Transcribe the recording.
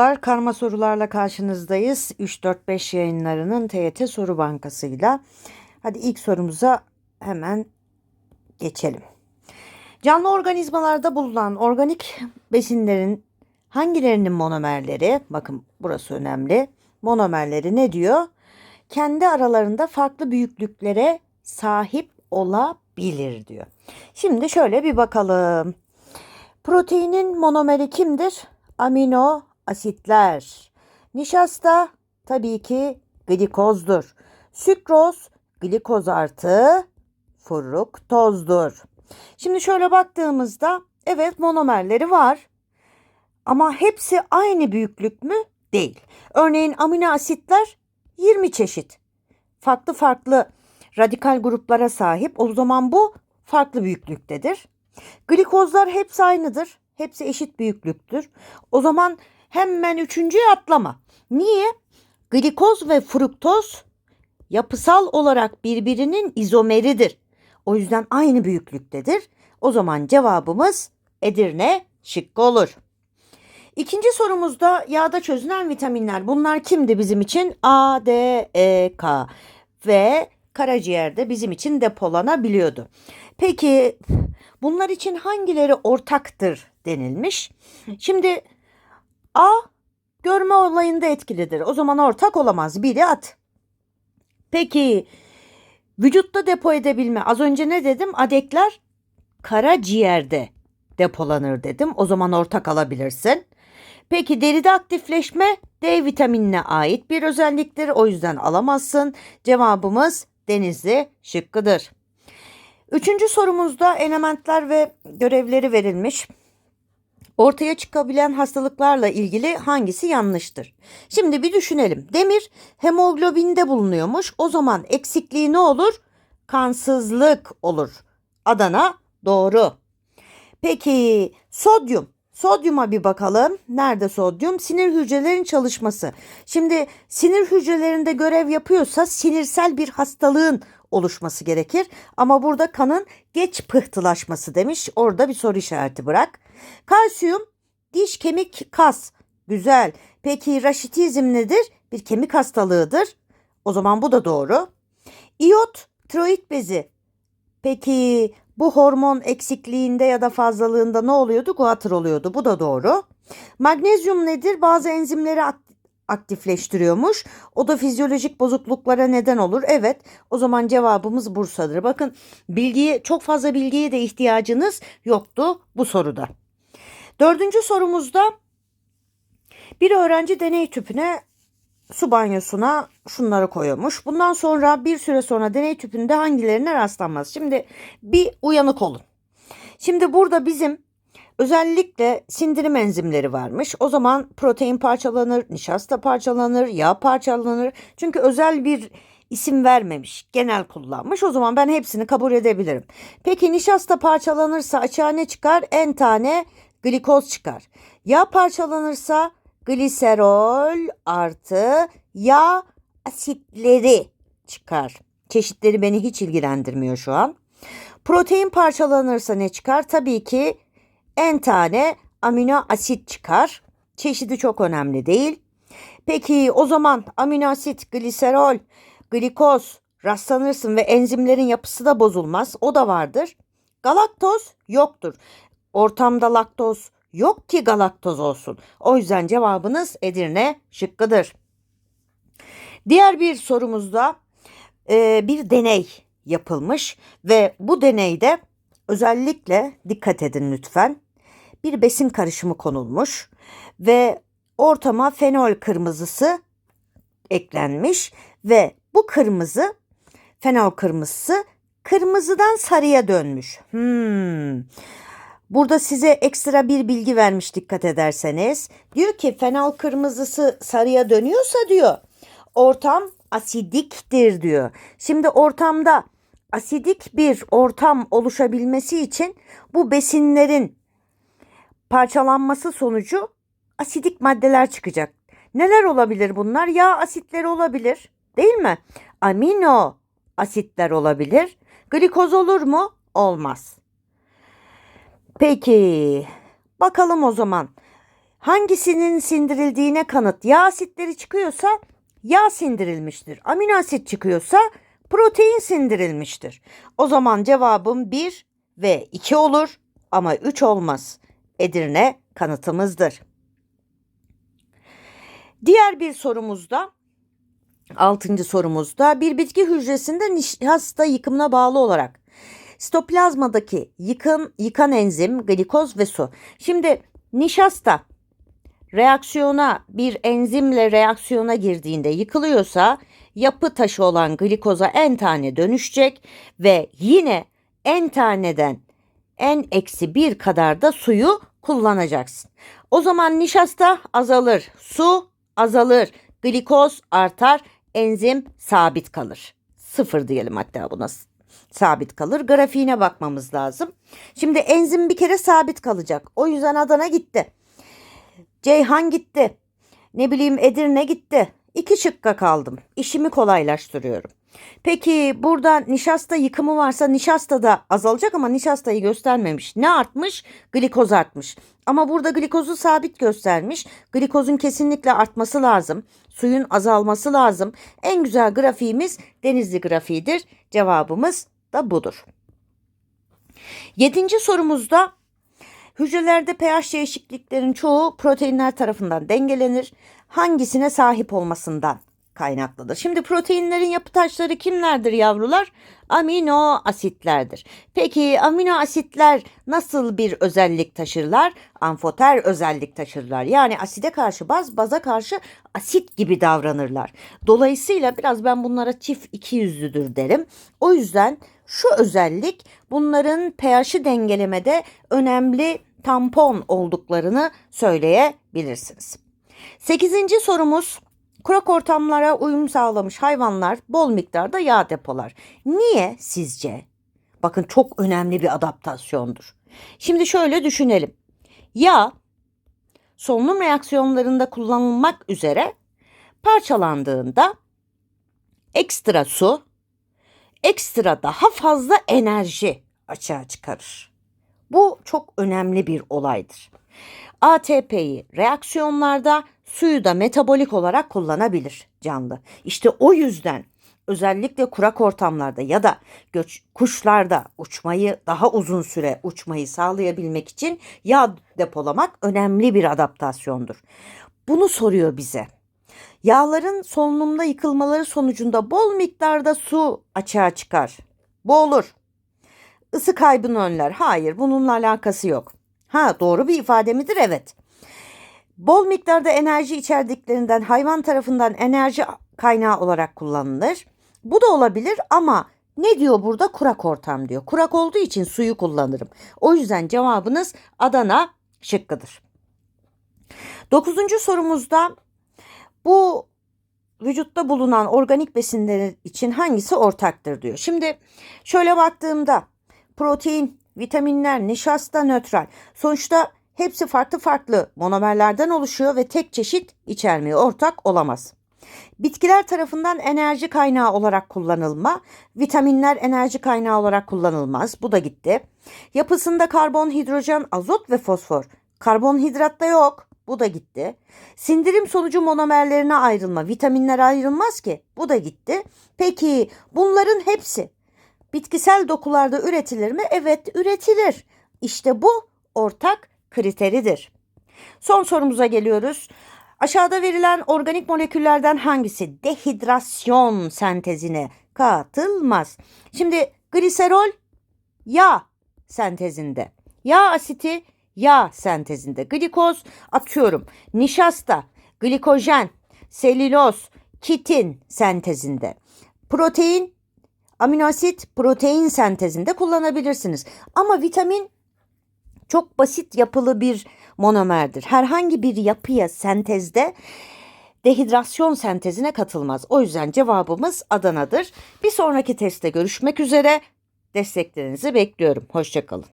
Karma sorularla karşınızdayız. 3-4-5 yayınlarının TYT Soru Bankası'yla. Hadi ilk sorumuza hemen geçelim. Canlı organizmalarda bulunan organik besinlerin hangilerinin monomerleri, bakın burası önemli, monomerleri ne diyor? Kendi aralarında farklı büyüklüklere sahip olabilir diyor. Şimdi şöyle bir bakalım. Proteinin monomeri kimdir? Amino asitler. Nişasta tabii ki glikozdur. Sükroz glikoz artı fruktozdur. Şimdi şöyle baktığımızda evet monomerleri var. Ama hepsi aynı büyüklük mü? Değil. Örneğin amino asitler 20 çeşit. Farklı farklı radikal gruplara sahip. O zaman bu farklı büyüklüktedir. Glikozlar hepsi aynıdır. Hepsi eşit büyüklüktür. O zaman hemen üçüncüye atlama. Niye? Glikoz ve fruktoz yapısal olarak birbirinin izomeridir. O yüzden aynı büyüklüktedir. O zaman cevabımız Edirne şıkkı olur. İkinci sorumuzda yağda çözünen vitaminler. Bunlar kimdi bizim için? A, D, E, K ve karaciğerde bizim için depolanabiliyordu. Peki bunlar için hangileri ortaktır denilmiş? Şimdi A görme olayında etkilidir. O zaman ortak olamaz. Biri at. Peki vücutta depo edebilme. Az önce ne dedim? Adekler karaciğerde depolanır dedim. O zaman ortak alabilirsin. Peki deride aktifleşme D vitaminine ait bir özelliktir. O yüzden alamazsın. Cevabımız denizli şıkkıdır. Üçüncü sorumuzda elementler ve görevleri verilmiş. Ortaya çıkabilen hastalıklarla ilgili hangisi yanlıştır? Şimdi bir düşünelim. Demir hemoglobinde bulunuyormuş. O zaman eksikliği ne olur? Kansızlık olur. Adana doğru. Peki sodyum. Sodyuma bir bakalım. Nerede sodyum? Sinir hücrelerin çalışması. Şimdi sinir hücrelerinde görev yapıyorsa sinirsel bir hastalığın oluşması gerekir. Ama burada kanın geç pıhtılaşması demiş. Orada bir soru işareti bırak. Kalsiyum, diş, kemik, kas. Güzel. Peki raşitizm nedir? Bir kemik hastalığıdır. O zaman bu da doğru. İyot, tiroid bezi. Peki bu hormon eksikliğinde ya da fazlalığında ne oluyordu? Guatr oluyordu. Bu da doğru. Magnezyum nedir? Bazı enzimleri aktifleştiriyormuş. O da fizyolojik bozukluklara neden olur. Evet o zaman cevabımız Bursa'dır. Bakın bilgiye çok fazla bilgiye de ihtiyacınız yoktu bu soruda. Dördüncü sorumuzda bir öğrenci deney tüpüne su banyosuna şunları koyuyormuş. Bundan sonra bir süre sonra deney tüpünde hangilerine rastlanmaz? Şimdi bir uyanık olun. Şimdi burada bizim özellikle sindirim enzimleri varmış. O zaman protein parçalanır, nişasta parçalanır, yağ parçalanır. Çünkü özel bir isim vermemiş, genel kullanmış. O zaman ben hepsini kabul edebilirim. Peki nişasta parçalanırsa açığa ne çıkar? En tane glikoz çıkar. Yağ parçalanırsa gliserol artı yağ asitleri çıkar. Çeşitleri beni hiç ilgilendirmiyor şu an. Protein parçalanırsa ne çıkar? Tabii ki en tane amino asit çıkar. Çeşidi çok önemli değil. Peki o zaman amino asit, gliserol, glikoz rastlanırsın ve enzimlerin yapısı da bozulmaz. O da vardır. Galaktoz yoktur. Ortamda laktoz yok ki galaktoz olsun. O yüzden cevabınız Edirne şıkkıdır. Diğer bir sorumuzda e, bir deney yapılmış ve bu deneyde özellikle dikkat edin lütfen. Bir besin karışımı konulmuş ve ortama fenol kırmızısı eklenmiş ve bu kırmızı fenol kırmızısı kırmızıdan sarıya dönmüş. Hmm. Burada size ekstra bir bilgi vermiş dikkat ederseniz. Diyor ki fenol kırmızısı sarıya dönüyorsa diyor ortam asidiktir diyor. Şimdi ortamda asidik bir ortam oluşabilmesi için bu besinlerin parçalanması sonucu asidik maddeler çıkacak. Neler olabilir bunlar? Yağ asitleri olabilir, değil mi? Amino asitler olabilir. Glikoz olur mu? Olmaz. Peki. Bakalım o zaman. Hangisinin sindirildiğine kanıt yağ asitleri çıkıyorsa yağ sindirilmiştir. Amino asit çıkıyorsa protein sindirilmiştir. O zaman cevabım 1 ve 2 olur ama 3 olmaz. Edirne kanıtımızdır. Diğer bir sorumuzda Altıncı sorumuzda bir bitki hücresinde nişasta yıkımına bağlı olarak sitoplazmadaki yıkım, yıkan enzim, glikoz ve su. Şimdi nişasta reaksiyona bir enzimle reaksiyona girdiğinde yıkılıyorsa yapı taşı olan glikoza en tane dönüşecek ve yine en taneden en eksi bir kadar da suyu kullanacaksın. O zaman nişasta azalır, su azalır, glikoz artar, enzim sabit kalır. Sıfır diyelim hatta buna sabit kalır. Grafiğine bakmamız lazım. Şimdi enzim bir kere sabit kalacak. O yüzden Adana gitti. Ceyhan gitti. Ne bileyim Edirne gitti. İki şıkka kaldım. İşimi kolaylaştırıyorum. Peki burada nişasta yıkımı varsa nişasta da azalacak ama nişastayı göstermemiş. Ne artmış? Glikoz artmış. Ama burada glikozu sabit göstermiş. Glikozun kesinlikle artması lazım. Suyun azalması lazım. En güzel grafiğimiz denizli grafiğidir. Cevabımız da budur. Yedinci sorumuzda hücrelerde pH değişikliklerin çoğu proteinler tarafından dengelenir. Hangisine sahip olmasından kaynaklıdır. Şimdi proteinlerin yapı taşları kimlerdir yavrular? Amino asitlerdir. Peki amino asitler nasıl bir özellik taşırlar? Amfoter özellik taşırlar. Yani aside karşı baz, baza karşı asit gibi davranırlar. Dolayısıyla biraz ben bunlara çift iki yüzlüdür derim. O yüzden şu özellik bunların pH'i dengelemede önemli tampon olduklarını söyleyebilirsiniz. Sekizinci sorumuz Kurak ortamlara uyum sağlamış hayvanlar bol miktarda yağ depolar. Niye sizce? Bakın çok önemli bir adaptasyondur. Şimdi şöyle düşünelim. Yağ solunum reaksiyonlarında kullanılmak üzere parçalandığında ekstra su, ekstra daha fazla enerji açığa çıkarır. Bu çok önemli bir olaydır. ATP'yi reaksiyonlarda suyu da metabolik olarak kullanabilir canlı. İşte o yüzden özellikle kurak ortamlarda ya da göç, kuşlarda uçmayı daha uzun süre uçmayı sağlayabilmek için yağ depolamak önemli bir adaptasyondur. Bunu soruyor bize. Yağların solunumda yıkılmaları sonucunda bol miktarda su açığa çıkar. Bu olur. Isı kaybını önler. Hayır, bununla alakası yok. Ha, doğru bir ifade midir? Evet. Bol miktarda enerji içerdiklerinden hayvan tarafından enerji kaynağı olarak kullanılır. Bu da olabilir ama ne diyor burada? Kurak ortam diyor. Kurak olduğu için suyu kullanırım. O yüzden cevabınız Adana şıkkıdır. Dokuzuncu sorumuzda bu vücutta bulunan organik besinler için hangisi ortaktır diyor. Şimdi şöyle baktığımda protein, vitaminler, nişasta, nötral. Sonuçta hepsi farklı farklı monomerlerden oluşuyor ve tek çeşit içermeye ortak olamaz. Bitkiler tarafından enerji kaynağı olarak kullanılma, vitaminler enerji kaynağı olarak kullanılmaz. Bu da gitti. Yapısında karbon, hidrojen, azot ve fosfor. Karbonhidratta yok. Bu da gitti. Sindirim sonucu monomerlerine ayrılma. Vitaminler ayrılmaz ki. Bu da gitti. Peki bunların hepsi bitkisel dokularda üretilir mi? Evet üretilir. İşte bu ortak kriteridir. Son sorumuza geliyoruz. Aşağıda verilen organik moleküllerden hangisi dehidrasyon sentezine katılmaz? Şimdi gliserol yağ sentezinde. Yağ asiti yağ sentezinde. Glikoz atıyorum. Nişasta, glikojen, selüloz, kitin sentezinde. Protein, amino asit, protein sentezinde kullanabilirsiniz. Ama vitamin çok basit yapılı bir monomerdir. Herhangi bir yapıya sentezde dehidrasyon sentezine katılmaz. O yüzden cevabımız Adana'dır. Bir sonraki testte görüşmek üzere. Desteklerinizi bekliyorum. Hoşçakalın.